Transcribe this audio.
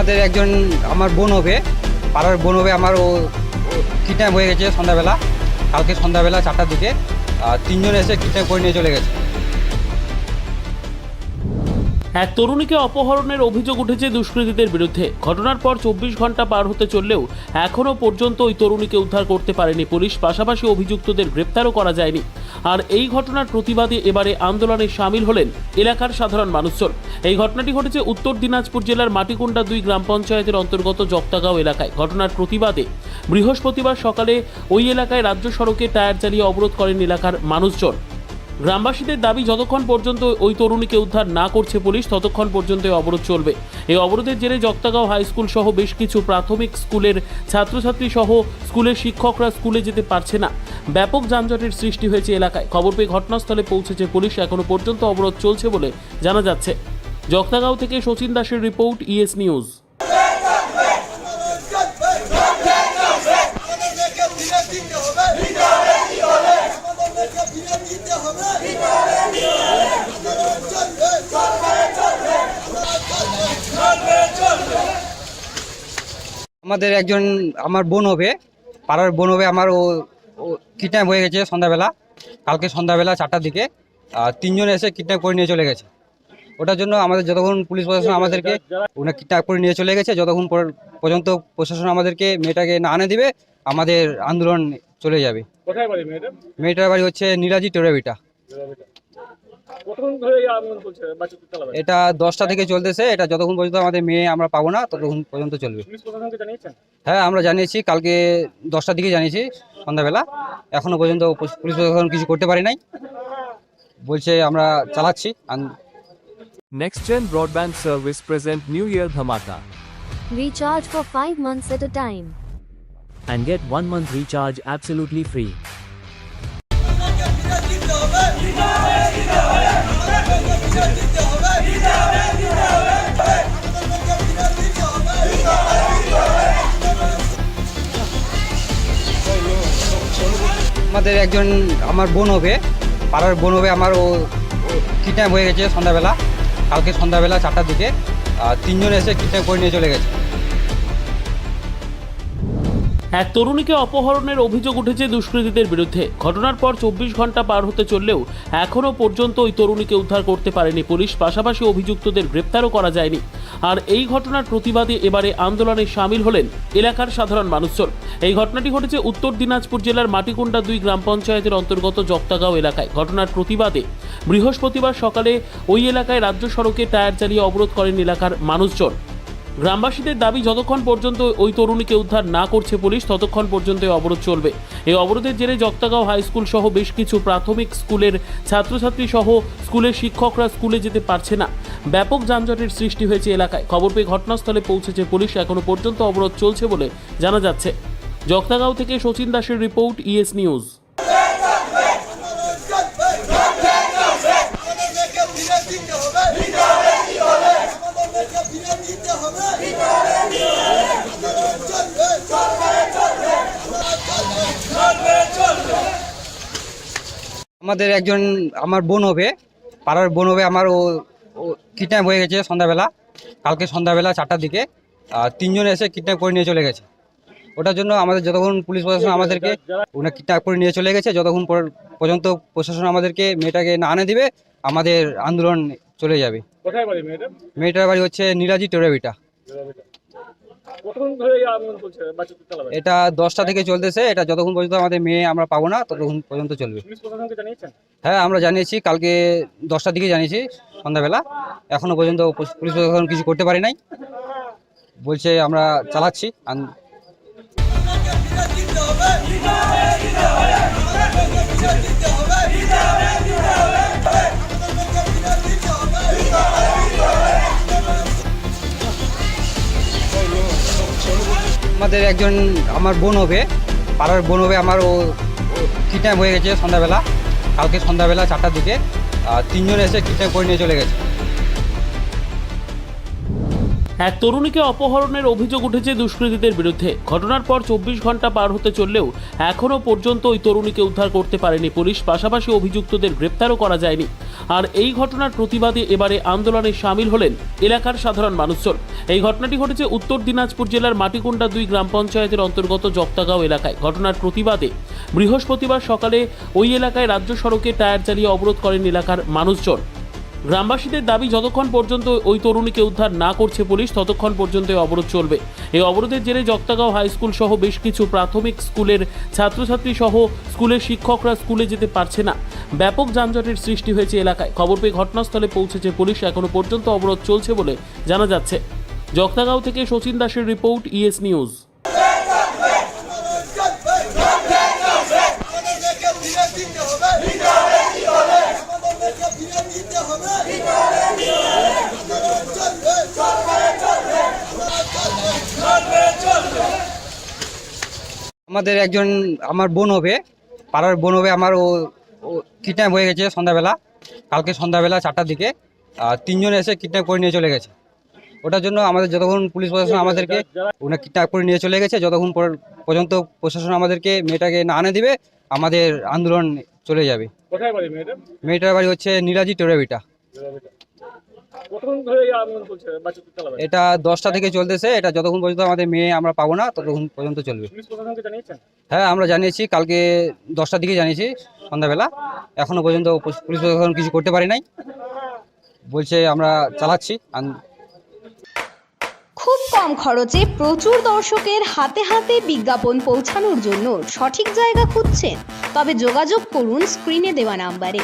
আমাদের একজন আমার বোন হবে, পাড়ার বোন হবে, আমার ও কিডন্যাপ হয়ে গেছে সন্ধ্যাবেলা, কালকে সন্ধ্যাবেলা চারটার দিকে তিনজন এসে কিডন্যাপ করে নিয়ে চলে গেছে। এক তরুণীকে অপহরণের অভিযোগ উঠেছে দুষ্কৃতীদের বিরুদ্ধে। ঘটনার পর চব্বিশ ঘণ্টা পার হতে চললেও এখনও পর্যন্ত ওই তরুণীকে উদ্ধার করতে পারেনি পুলিশ, পাশাপাশি অভিযুক্তদের গ্রেপ্তারও করা যায়নি। আর এই ঘটনার প্রতিবাদে এবারে আন্দোলনে সামিল হলেন এলাকার সাধারণ মানুষজন। এই ঘটনাটি ঘটেছে উত্তর দিনাজপুর জেলার মাটিকুন্ডা দুই গ্রাম পঞ্চায়েতের অন্তর্গত জক্তাগাঁও এলাকায়। ঘটনার প্রতিবাদে বৃহস্পতিবার সকালে ওই এলাকায় রাজ্য সড়কে টায়ার চালিয়ে অবরোধ করেন এলাকার মানুষজন। গ্রামবাসীদের দাবি, যতক্ষণ পর্যন্ত ওই তরুণীকে উদ্ধার না করছে পুলিশ, ততক্ষণ পর্যন্ত এই অবরোধ চলবে। এই অবরোধের জেরে জক্তাগাঁও হাই স্কুল সহ বেশ কিছু প্রাথমিক স্কুলের ছাত্রছাত্রী সহ স্কুলের শিক্ষকরা স্কুলে যেতে পারছে না। ব্যাপক যানজটের সৃষ্টি হয়েছে এলাকায়। খবর পেয়ে ঘটনাস্থলে পৌঁছেছে পুলিশ। এখনও পর্যন্ত অবরোধ চলছে বলে জানা যাচ্ছে। জক্তাগাঁও থেকে সচিন দাসের রিপোর্ট, ইএস নিউজ আমাদেরকে ফিরে দিতে হবে আমাদেরকে ফিরে দিতে হবে চলবে চলবে আমাদের একজন আমার বোন হবে পাড়ার বোন হবে আমার ও কিডন্যাপ হয়ে গেছে সন্ধ্যাবেলা কালকে সন্ধ্যাবেলা চারটার দিকে আর তিনজন এসে কিডন্যাপ করে নিয়ে চলে গেছে। ওটার জন্য আমাদের যতক্ষণ পুলিশ প্রশাসন আমাদেরকে ওনার কিডন্যাপ করে নিয়ে চলে গেছে যতক্ষণ পর- পর্যন্ত প্রশাসন আমাদেরকে মেয়েটাকে না আনে দিবে আমাদের আন্দোলন চলে যাবে। মেয়েটার বাড়ি হচ্ছে নিরাজি টেরাবিটা। এটা দশটা থেকে চলতেছে এটা যতক্ষণ পর্যন্ত আমাদের মেয়ে আমরা পাবো না ততক্ষণ পর্যন্ত চলবে। পুলিশ প্রশাসনকে জানিয়েছেন? হ্যাঁ আমরা জানিয়েছি কালকে দশটার দিকে জানিয়েছি সন্ধ্যাবেলা। এখনও পর্যন্ত পুলিশ প্রশাসন কিছু করতে পারি নাই। বলছে আমরা চালাচ্ছি Next Gen Broadband Service present New Year Dhamaka Recharge for 5 months at a time. and get 1 month recharge absolutely free. আমাদের একজন আমার বোন হবে। পাড়ার বোন হবে আমার, ও কিডন্যাপ হয়ে গেছে সন্ধ্যাবেলা। কালকে সন্ধ্যাবেলা চারটার দিকে তিনজন এসে কিডন্যাপ করে নিয়ে চলে গেছে। এক তরুণীকে অপহরণের অভিযোগ উঠেছে দুষ্কৃতীদের বিরুদ্ধে। ঘটনার পর চব্বিশ ঘণ্টা পার হতে চললেও এখনও পর্যন্ত ওই তরুণীকে উদ্ধার করতে পারেনি পুলিশ, পাশাপাশি অভিযুক্তদের গ্রেপ্তারও করা যায়নি। আর এই ঘটনার প্রতিবাদে এবারে আন্দোলনে সামিল হলেন এলাকার সাধারণ মানুষজন। এই ঘটনাটি ঘটেছে উত্তর দিনাজপুর জেলার মাটিকুন্ডা দুই গ্রাম পঞ্চায়েতের অন্তর্গত জক্তাগাঁও এলাকায়। ঘটনার প্রতিবাদে বৃহস্পতিবার সকালে ওই এলাকায় রাজ্য সড়কে টায়ার চালিয়ে অবরোধ করেন এলাকার মানুষজন। গ্রামবাসীদের দাবি, যতক্ষণ পর্যন্ত ওই তরুণীকে উদ্ধার না করছে পুলিশ, ততক্ষণ পর্যন্ত এই অবরোধ চলবে। এই অবরোধের জেরে জক্তাগাঁও হাই স্কুল সহ বেশ কিছু প্রাথমিক স্কুলের ছাত্রছাত্রী সহ স্কুলের শিক্ষকরা স্কুলে যেতে পারছে না। ব্যাপক যানজটের সৃষ্টি হয়েছে এলাকায়। খবর পেয়ে ঘটনাস্থলে পৌঁছেছে পুলিশ। এখনও পর্যন্ত অবরোধ চলছে বলে জানা যাচ্ছে। জক্তাগাঁও থেকে সচিন দাসের রিপোর্ট, ইএস নিউজ আমাদেরকে ফিরে দিতে হবে আমাদেরকে ফিরে দিতে হবে চলবে চলবে আমাদের একজন আমার বোন হবে, পাড়ার বোন হবে আমার, ও কিডন্যাপ হয়ে গেছে সন্ধ্যাবেলা, কালকে সন্ধ্যাবেলা চারটার দিকে। আর তিনজন এসে কিডন্যাপ করে নিয়ে চলে গেছে। ওটার জন্য আমাদের যতক্ষণ পুলিশ প্রশাসন আমাদেরকে ওনার কিডন্যাপ করে নিয়ে চলে গেছে, যতক্ষণ পর- পর্যন্ত প্রশাসন আমাদেরকে মেয়েটাকে না আনে দিবে, আমাদের আন্দোলন চলে যাবে। কোথায় বাড়ি মেয়েটা? মেয়েটার বাড়ি হচ্ছে নিরাজি টেরাবিটা এটা দশটা থেকে চলতেছে এটা যতক্ষণ পর্যন্ত আমাদের মেয়ে আমরা পাবো না ততক্ষণ পর্যন্ত চলবে। হ্যাঁ আমরা জানিয়েছি কালকে দশটার দিকে জানিয়েছি সন্ধ্যাবেলা। এখনও পর্যন্ত পুলিশ প্রশাসন কিছু করতে পারি নাই। বলছে আমরা চালাচ্ছি আন- আমাদের একজন আমার বোন হবে, পাড়ার বোন হবে আমার, ও কিডন্যাপ হয়ে গেছে সন্ধ্যাবেলা, কালকে সন্ধ্যাবেলা চারটার দিকে তিনজন এসে কিডন্যাপ করে নিয়ে চলে গেছে। এক তরুণীকে অপহরণের অভিযোগ উঠেছে দুষ্কৃতীদের বিরুদ্ধে। ঘটনার পর চব্বিশ ঘণ্টা পার হতে চললেও এখনও পর্যন্ত ওই তরুণীকে উদ্ধার করতে পারেনি পুলিশ, পাশাপাশি অভিযুক্তদের গ্রেপ্তারও করা যায়নি। আর এই ঘটনার প্রতিবাদে এবারে আন্দোলনে সামিল হলেন এলাকার সাধারণ মানুষজন। এই ঘটনাটি ঘটেছে উত্তর দিনাজপুর জেলার মাটিকুন্ডা দুই গ্রাম পঞ্চায়েতের অন্তর্গত জক্তাগাঁও এলাকায়। ঘটনার প্রতিবাদে বৃহস্পতিবার সকালে ওই এলাকায় রাজ্য সড়কে টায়ার চালিয়ে অবরোধ করেন এলাকার মানুষজন। গ্রামবাসীদের দাবি যতক্ষণ পর্যন্ত ওই তরুণীকে উদ্ধার না করছে পুলিশ ততক্ষণ পর্যন্ত এই অবরোধ চলবে এই অবরোধের জেরে জক্তাগাঁও হাই স্কুল সহ বেশ কিছু প্রাথমিক স্কুলের ছাত্রছাত্রী সহ স্কুলের শিক্ষকরা স্কুলে যেতে পারছে না ব্যাপক যানজটের সৃষ্টি হয়েছে এলাকায় খবর পেয়ে ঘটনাস্থলে পৌঁছেছে পুলিশ এখনও পর্যন্ত অবরোধ চলছে বলে জানা যাচ্ছে জক্তাগাঁও থেকে শচীন দাসের রিপোর্ট ইএস নিউজ আমাদেরকে ফিরে দিতে হবে আমাদেরকে ফিরে দিতে হবে চলবে চলবে চলবে আমাদের একজন আমার বোন হবে পাড়ার বোন হবে আমার ও কিডন্যাপ হয়ে গেছে সন্ধ্যাবেলা কালকে সন্ধ্যাবেলা চারটার দিকে তিনজন এসে কিডন্যাপ করে নিয়ে চলে গেছে। ওটার জন্য আমাদের যতক্ষণ পুলিশ প্রশাসন আমাদেরকে ওনা কিডন্যাপ করে নিয়ে চলে গেছে যতক্ষণ পর- পর্যন্ত প্রশাসন আমাদেরকে মেয়েটাকে না আনে দিবে আমাদের আন্দোলন চলে যাবে। মেয়েটার বাড়ি হচ্ছে নীলাজি টেরাবিটা। এটা দশটা থেকে চলতেছে। এটা যতক্ষণ পর্যন্ত আমাদের মেয়ে আমরা পাবো না ততক্ষণ পর্যন্ত চলবে। হ্যাঁ আমরা জানিয়েছি। কালকে দশটার দিকে জানিয়েছি সন্ধ্যাবেলা। এখনও পর্যন্ত পুলিশ প্রশাসন কিছু করতে পারি নাই। বলছে আমরা চালাচ্ছি। খুব কম খরচে প্রচুর দর্শকের হাতে হাতে বিজ্ঞাপন পৌঁছানোর জন্য সঠিক জায়গা খুঁজছেন। তবে যোগাযোগ করুন স্ক্রিনে দেওয়া নাম্বারে।